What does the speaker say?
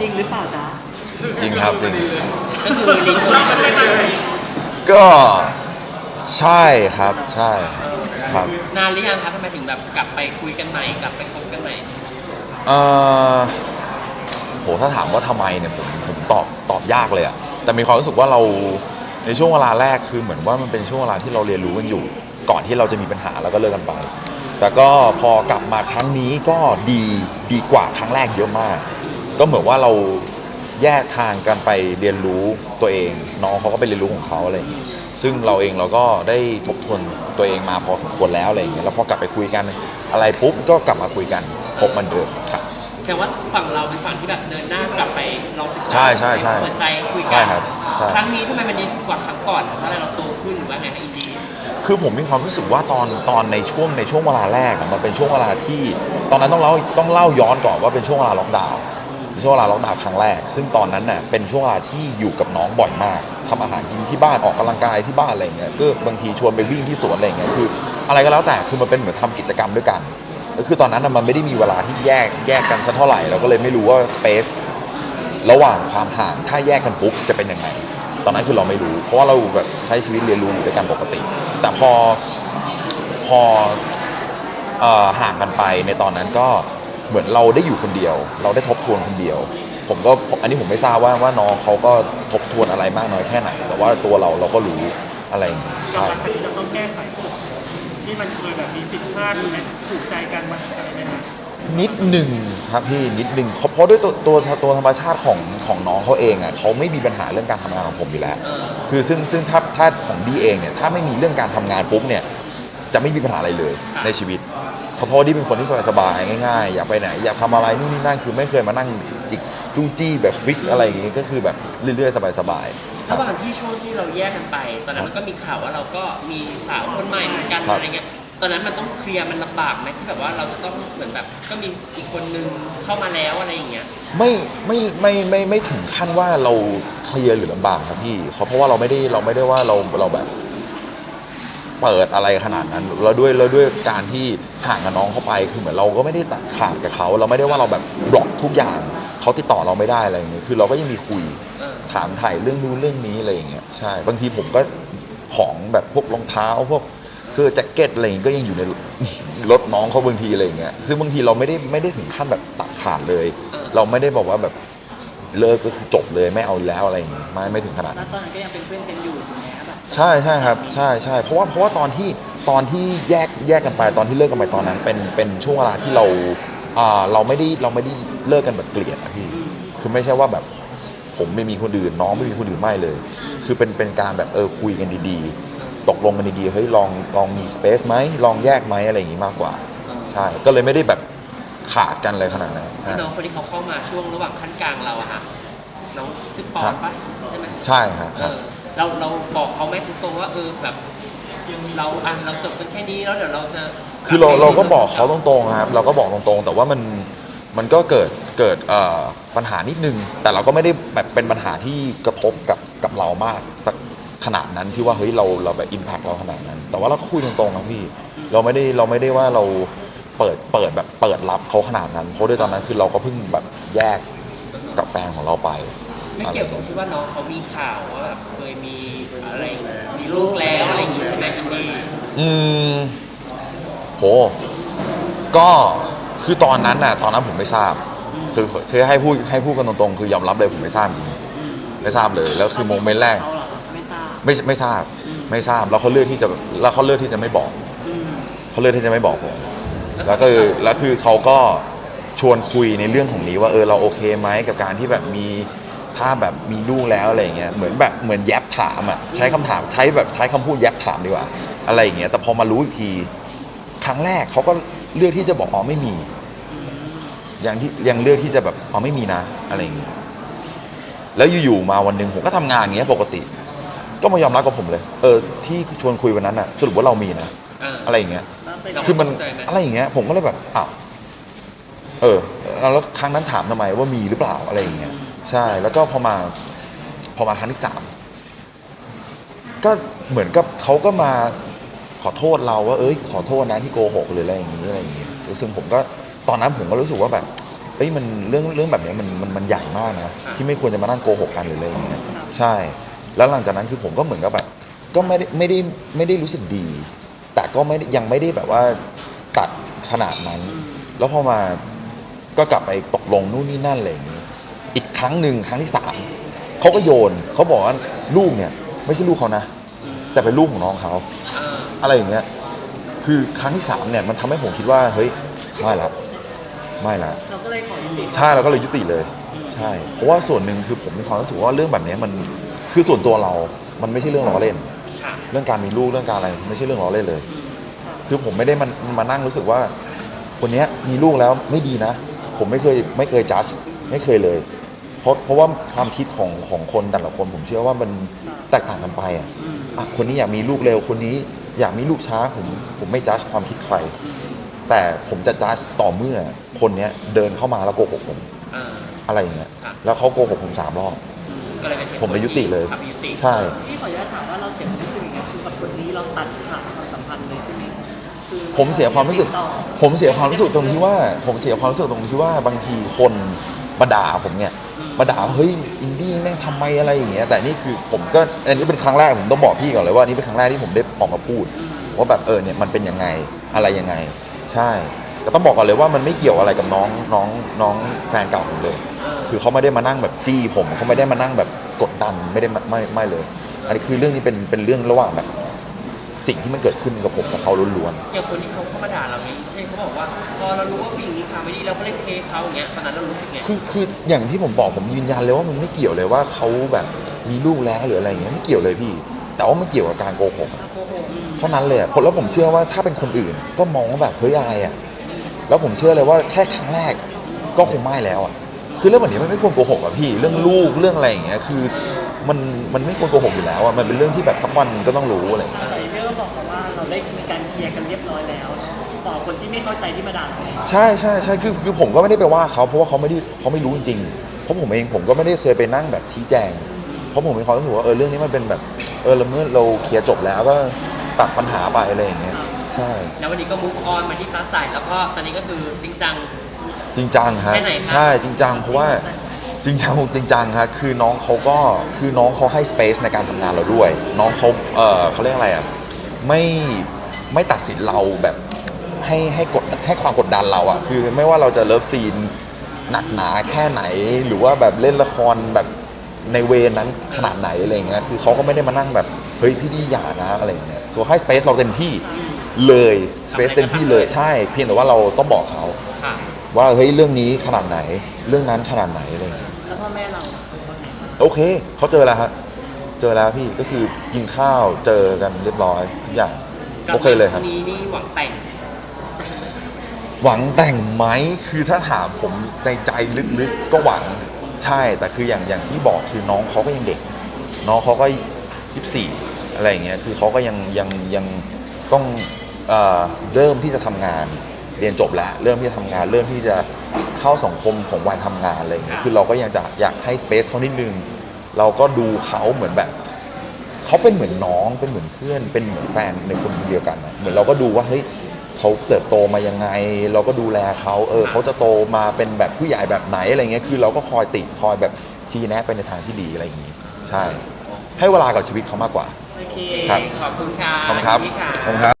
จริงหรือเปล่าจ๊ะจริงครับจริงก็คือลิงก์เราไม่ได้ก็ใช่ครับใช่ครับนานหรือยังคะทำไมถึงแบบกลับไปคุยกันใหม่กลับไปคบกันใหม่เออโหถ้าถามว่าทำไมเนี่ยผมผมตอบตอบยากเลยอะแต่มีความรู้สึกว่าเราในช่วงเวลาแรกคือเหมือนว่ามันเป็นช่วงเวลาที่เราเรียนรู้กันอยู่ ก่อนที่เราจะมีปัญหาแล้วก็เลิกกันไป แต่ก็พอกลับมาครั้งนี้ก็ดีดีกว่าครั้งแรกเยอะมาก ก็เหมือนว่าเราแยกทางกันไปเรียนรู้ตัวเอง น้องเขาก็ไปเรียนรู้ของเขาอะไรอย่างนี้ซึ่งเราเองเราก็ได้ทบทวนตัวเองมาพอสมควรแล้วอะไรอย่างเงี้ยแล้วพอกลับไปคุยกันอะไรปุ๊บก็กลับมาคุยกันพบเหมันเดิมครับแต่ว่าฝั่งเราเป็นฝั่งที่แบบเดินหน้ากลับไปลองศึกษาใช่ใช่ใช่เปิดใจคุยกัใช่ครับใช่ครั้งนี้ทำไมมันดีกว่าครั้งก่อนเพราะอะไรเราโตขึ้นหรือว่าไงคะอินดีคือผมมีความรู้สึกว่าตอนตอนในช่วงในช่วงเวลาแรกอะมันเป็นช่วงเวลาที่ ตอนนั้นต้องเล่าต้องเล่าย้อนก่อนว่าเป็นช่วงเวลาล็อกดาวน์ ช่วงเวลาล็อกดาวน์ครั้งแรก ซึ่งตอนนั้นน่ะเป็นช่วงเวลาที่อยู่กับน้องบ่อยมากทำอาหารกินที่บ้านออกกำลังกายที่บ้านอะไรเงี้ยก็บางทีชวนไปวิ่งที่สวนอะไรเงี้ยคือ อะไรก็แล้วแต่คือมันเป็นเหมือนทำกิจกรรมด้วยกันก็คือตอนนั้นมันไม่ได้มีเวลาที่แยกแยกกันสักเท่าไหร่เราก็เลยไม่รู้ว่าสเปซระหว่างความห่างถ้าแยกกันปุ๊บจะเป็นยังไงตอนนั้นคือเราไม่รู้ เพราะว่าเราแบบใช้ชีวิตเรียนรู้อยู่ด้วยกันปกติ แต่พอพออห่างกันไปในตอนนั้นก็ เหมือนเราได้อยู่คนเดียว เราได้ทบทวนคนเดียว ผมก็อันนี้ผมไม่ทราบว่าว่าน้องเขาก็ทบทวนอะไรมากน้อยแค่ไหน แต่ว่าตัวเราเราก็รู้อะไรอย่างงี้กับใช่รักครั้งนี้เราต้องแก้ไขกฎที่มันเคยแบบมีผิดพลาดหรือไม่ถูกใจกันมาอะไรไหมคะนิดหนึ่งครับพี่นิดหนึ่งเพราะด้วยตัวตัวตัวธรรมชาติของของน้องเขาเองอะเขาไม่มีปัญหาเรื่องการทำงานของผมอยู่แล้ว คือซึ่งซึ่งถ้าถ้าของดีเองเนี่ยถ้าไม่มีเรื่องการทำงานปุ๊บเนี่ยจะไม่มีปัญหาอะไรเลยครับในชีวิต เขาเพราะว่าดีเป็นคนที่สบายๆง่ายๆ อยากไปไหน อยากทำอะไรนู่นนี่นั่นคือไม่เคยมานั่งจิกจู้จี้แบบวิกอะไรอย่างงี้ก็คือแบบเรื่อยๆสบายๆครัระบหว่างที่ช่วงที่เราแยกกันไป ตอนนั้นมันก็มีข่าวว่าเราก็มีสาวคนใหม่เหมือนกันครับอะไรเงี้ยตอนนั้นมันต้องเคลียร์มันลำบากไหมที่แบบว่าเราจะต้องเหมือนแบบก็มีอีกคนนึงเข้ามาแล้วอะไรอย่างเงี้ยไม่ไม่ไม่ไม่ไม่ถึงขั้นว่าเราเคลียร์หรือลำบากครับพี่เพราะเพราะว่าเราไม่ได้เราไม่ได้ว่าเราเราแบบ เปิดอะไรขนาดนั้นแล้วด้วยแล้วด้วยการที่ห่างกับน้องเขาไปคือเหมือนเราก็ไม่ได้ตัดขาดกับเขา เราไม่ได้ว่าเราแบบบล็อกทุกอย่างเขาติดต่อเราไม่ได้อะไรอย่างเงี้ยคือเราก็ยังมีคุยเออถามถ่ายเรื่องนู้นเรื่องนี้อะไรอย่างเงี้ยใช่บางทีผมก็ของแบบพวกรองเท้าพวกเสื้อแจ็คเก็ตอะไรอย่างเงี้ยก็ยังอยู่ในรถน้องเขาบางทีอะไรอย่างเงี้ยซึ่งบางทีเราไม่ได้ไม่ได้ถึงขั้นแบบตัดขาดเลย เราไม่ได้บอกว่าแบบเลิกก็คือจบเลยไม่เอาแล้วอะไรอย่างเงี้ยไม่ไม่ถึงขนาดนั้นแล้วตอนนั้นก็ยังเป็นเพื่อนกันอยู่ถูกไหมแบบ ใช่ใช่ครับใช่ใช่เพราะว่าเพราะว่าตอนที่ตอนที่แยกแยกกันไปตอนที่เลิกกันไปตอนนั้น เป็นเป็นช่วงเวลาที่เราอ่าเราไม่ได้เราไม่ได้เลิกกันแบบเกลียดนะพี่คือไม่ใช่ว่าแบบผมไม่มีคนอื่นน้องไม่มีคนอื่นไม่เลย คือเป็นเป็นการแบบเออคุยกันดีๆ ตกลงกันดีๆเฮ้ยลองลองมีสเปซไหมลองแยกไหมอะไรอย่างงี้มากกว่า ใช่ก็เลยไม่ได้แบบขาดกันเลยขนาดนั้นใช่พี่น้องคนที่เขาเข้ามาช่วงระหว่างขั้นกลางเราอะฮะน้องชื่อปอครันบปะใช่ไหมใช่ครับเอครับ อ เราเราบอกเขาไหมตรงๆว่าเออแบบเราอะเราจบกันแค่นี้แล้วเดี๋ยวเราจะคือเราเราก็บอกเขาตรงๆครับเราก็บอกตรงๆ แต่ว่ามันมันก็เกิดเกิดเอ่อปัญหานิดนึง แต่เราก็ไม่ได้แบบเป็นปัญหาที่กระทบกับกับเรามากสักขนาดนั้นที่ว่าเฮ้ยเราเราแบบอิมแพกเราขนาดนั้น แต่ว่าเราก็คุยตรงๆครับพี่เราไม่ได้เราไม่ได้ว่าเราเปิดเปิดแบบเปิดรับเขาขนาดนั้น เพราะด้วยตอนนั้นคือเราก็เพิ่งแบบแยกกับแฟนของเราไป ไม่เกี่ยวกับที่ว่าน้องเขามีข่าวว่าแบบเคยมีอะไรมีลูกแล้วอะไรอย่างงี้ใช่ไหมอินดี้อืมโห ก็คือตอนนั้นน่ะ ตอนนั้นผมไม่ทราบ คือคือให้พูดให้พูดกันตรงๆ คือยอมรับเลยผมไม่ทราบจริงไม่ทราบเลย แล้วคือโมเมนต์แรก เขาเหรอไม่ทราบไม่ไม่ทราบไม่ทราบแล้วเขาเลือกที่จะแล้วเขาเลือกที่จะไม่บอกอืมเขาเลือกที่จะไม่บอกผมแล้วก็คือแล้วคือเขาก็ชวนคุยในเรื่องของนี้ว่าเออเราโอเคไหมกับการที่แบบมี ถ้าแบบมีลูกแล้วอะไรอย่างเงี้ยเหมือนแบบเหมือนแยบถามอะใช้คำถามใช้แบบใช้คำพูดแยบถามดีกว่า อะไรอย่างเงี้ยแต่พอมารู้อีกทีครั้งแรกเขาก็เลือกที่จะบอกอ๋อไม่มียังที่ยังเลือกที่จะแบบอ๋อไม่มีนะ อะไรอย่างเงี้ยแล้วอยู่ๆมาวันหนึ่งผมก็ทำงานอย่างเงี้ยปกติ ก็มายอมรับกับผมเลย เออที่ชวนคุยวันนั้นอะ สรุปว่าเรามีนะเอออะไรอย่างเงี้ยเราคือมันเข้าใจไหมอะไรอย่างเงี้ยผมก็เลยแบบอ้าวเออแล้วครั้งนั้นถามทำไมว่ามีหรือเปล่าอะไรอย่างเงี้ย ใช่ แล้วก็พอมาพอมาครั้งที่สามก็เหมือนกับเขาก็มาขอโทษเราว่าเอ้ยขอโทษนะที่โกหกหรืออะไรอย่างงี้อะไรอย่างงี้ซึ่งผมก็ตอนนั้นผมก็รู้สึกว่าแบบเอ้ยมันเรื่องเรื่องแบบเนี้ยมันมันมันใหญ่มากนะอะที่ไม่ควรจะมานั่งโกหกกันหรืออะไรอย่างเงี้ยใช่ แล้วหลังจากนั้นคือผมก็เหมือนกับแบบก็ไม่ได้ไม่ได้ไม่ได้รู้สึกดี แต่ก็ไม่ได้ยังไม่ได้แบบว่าตัดขนาดนั้น แล้วพอมาก็กลับไปตกลงนู่นนี่นั่นอะไรอย่างงี้ อีกครั้งหนึ่งครั้งที่สามเขาก็โยนเขาบอกว่าลูกเนี่ย ไม่ใช่ลูกเขานะ แต่เป็นลูกของน้องเขาอ่าอะไรอย่างเงี้ย คือครั้งที่สามเนี่ยมันทำให้ผมคิดว่าเฮ้ยไม่ละไม่ละเราก็เลยขอยุติใช่เราก็เลยยุติเลย ใช่ เพราะว่าส่วนหนึ่งคือผมมีความรู้สึกว่าเรื่องแบบเนี้ยมันคือส่วนตัวเรา มันไม่ใช่เรื่องล้อเล่นค่ะเรื่องการมีลูกเรื่องการอะไรไม่ใช่เรื่องล้อเล่นเลย คือผมไม่ได้มันมานั่งรู้สึกว่า คนเนี้ยมีลูกแล้วไม่ดีนะ ผมไม่เคยไม่เคยจัดไม่เคยเลย เพราะเพราะว่าความคิดของของคนแต่ละคนผมเชื่อว่ามันแตกต่างกันไปอะอะคนนี้อยากมีลูกเร็วคนนี้อยากมีลูกช้าผมผมไม่จัดความคิดใคร แต่ผมจะจัดต่อเมื่อคนเนี้ยเดินเข้ามาแล้วโกหกผมอ่าอะไรอย่างเงี้ยครับแล้วเขาโกหกผมสามรอบก็เลยเป็นหตุผผมเลยยุติเลย ครับยุติใช่ พี่ขออนุญาตถามว่าเราเสียความรู้สึกยังไงคือกับคนนี้เราตัดขาดความสัมพันธ์เลยใช่ไหมคือผมเสียความรู้สึก ติดต่อผมเสียความรู้สึกตรงที่ว่า ผมเสียความรู้สึกตรงที่ว่าบางทีคน มาด่าผมเนี่ยมาด่าเฮ้ยอินดี้แม่งทำไมอะไรอย่างเงี้ยแต่นี่คือผมก็อันนี้เป็นครั้งแรกผมต้องบอกพี่ก่อนเลยว่านี่เป็นครั้งแรกที่ผมได้ออกมาพูด ว่าแบบเออเนี่ยมันเป็นยังไงอะไรยังไง ใช่ก็ต้องบอกก่อนเลยว่ามันไม่เกี่ยวอะไรกับน้องน้องน้องแฟนเก่าผมเลย คือเขาไม่ได้มานั่งแบบจี้ผมเขาไม่ได้มานั่งแบบกดดันไม่ได้ไม่ไม่เลย อันนี้คือเรื่องนี้เป็นเป็นเรื่องระหว่างแบบ สิ่งที่มันเกิดขึ้นกับผมกับเขาล้วนๆอย่างคนที่เขาเข้ามาด่าเราเนี่ยเช่นเขาบอกว่าพอเรารู้ว่าผู้หญิงนี้ทำไม่ดีเราก็เล่นเทเขาอย่างเงี้ยตอนนั้นเรารู้สึกไงคือคืออย่างที่ผมบอกผมยืนยันเลยว่ามันไม่เกี่ยวเลยว่าเขาแบบมีลูกแล้วหรืออะไรอย่างเงี้ยไม่เกี่ยวเลยพี่ แต่ว่ามันเกี่ยวกับการโกหกอะโกหกเท่านั้นเลยอะแล้วผมเชื่อว่าถ้าเป็นคนอื่นก็มองว่าแบบเฮ้ยอะไรอะ แล้วผมเชื่อเลยว่าแค่ครั้งแรกก็คงไม่แล้วอะ คือเรื่องแบบนี้มันไม่ควรโกหกอะพี่ เรื่องลูกเรื่องอะไรอย่างเงี้ย คือมันมันไม่ควรโกหกอยู่แล้วอะ มันเป็นเรื่องที่แบบสักวันมันก็ต้องรู้อะไรอย่างเงี้ยแต่ เรื่องก็บอกเขาว่าเราได้มีการเคลียร์กันเรียบร้อยแล้วต่อคนที่ไม่เข้าใจที่มาด่าเราใช่ใช่ใช่คือคือผมก็ไม่ได้ไปว่าเขาเพราะว่าเขาไม่ได้เขาไม่รู้จริงๆเพราะผมเองผมก็ไม่ได้เคยไปนั่งแบบชี้แจง เพราะผมมีความรู้สึกว่าเออเรื่องนี้มันเป็นแบบเออเราเมื่อเราเคลียร์จบแล้วก็ตัดปัญหาไปอะไรอย่างเงี้ยใช่ แล้ววันนี้ก็ move on มาที่ฟ้าใสแล้วก็ตอนนี้ก็คือจริงจัง จริงจังฮะไปไหนครับใช่จริงจังเพราะว่า จริงจังจริงจังฮะคือน้องเขาก็คือน้องเขาให้สเปซในการทำงานเราด้วย น้องเขาเออเขาเรียกอะไรอะ ไม่ไม่ตัดสินเราแบบให้ให้กดให้ความกดดันเราอะคือไม่ว่าเราจะเลิฟซีนหนักหนาแค่ไหน หรือว่าแบบเล่นละครแบบในเวรนั้นขนาดไหนอะไรอย่างเงี้ยคือเขาก็ไม่ได้มานั่งแบบเฮ้ยพี่ดีอย่านะอะไรอย่างเงี้ยเขาให้สเปซเราเต็มที่เลยสเปซเต็มที่เลยใช่ เพียงแต่ว่าเราต้องบอกเขาค่ะว่าเฮ้ยเรื่องนี้ขนาดไหน เรื่องนั้นขนาดไหนอะไรอย่างเงี้ยแล้วพ่อแม่เราเป็นคนไหนบ้างโอเคเขาเจอแล้วฮะ เจอแล้วพี่ก็คือกินข้าวเจอกันเรียบร้อยทุกอย่างโอเคเลยครับกบมานี้นี่หวังแต่งหวังแต่งไหมคือถ้าถามผมในใจลึกๆก็หวังใช่แต่คืออย่างอย่างที่บอกคือน้องเขาก็ยังเด็ก น้องเขาก็ยี่สี่อะไรอย่างเงี้ยคือเขาก็ยังยังยังต้องเอ่อเริ่มที่จะทำงานเรียนจบแล้วเริ่มที่จะทำงาน เริ่มที่จะเข้าสังคมของวัยทำงานอะไรอย่างเงี้ยคือเราก็ยังจะอยากให้สเปซเขานิดนึง เราก็ดูเขาเหมือนแบบเขาเป็นเหมือนน้องเป็นเหมือนเพื่อน เป็นเหมือนแฟนในคนเดียวกันนะเหมือนเราก็ดูว่าเฮ้ยเขาเติบโตมายังไง เราก็ดูแลเขาเออเขาจะโตมาเป็นแบบผู้ใหญ่แบบไหนอะไรเงี้ยคือเราก็คอยติคอยแบบชี้แนะไปในทางที่ดีอะไรอย่างงี้ ใช่ ให้เวลากับชีวิตเขามากกว่า โอเค ครับขอบคุณค่ะขอบคุณครับ พี่ค่ะขอบคุณครับ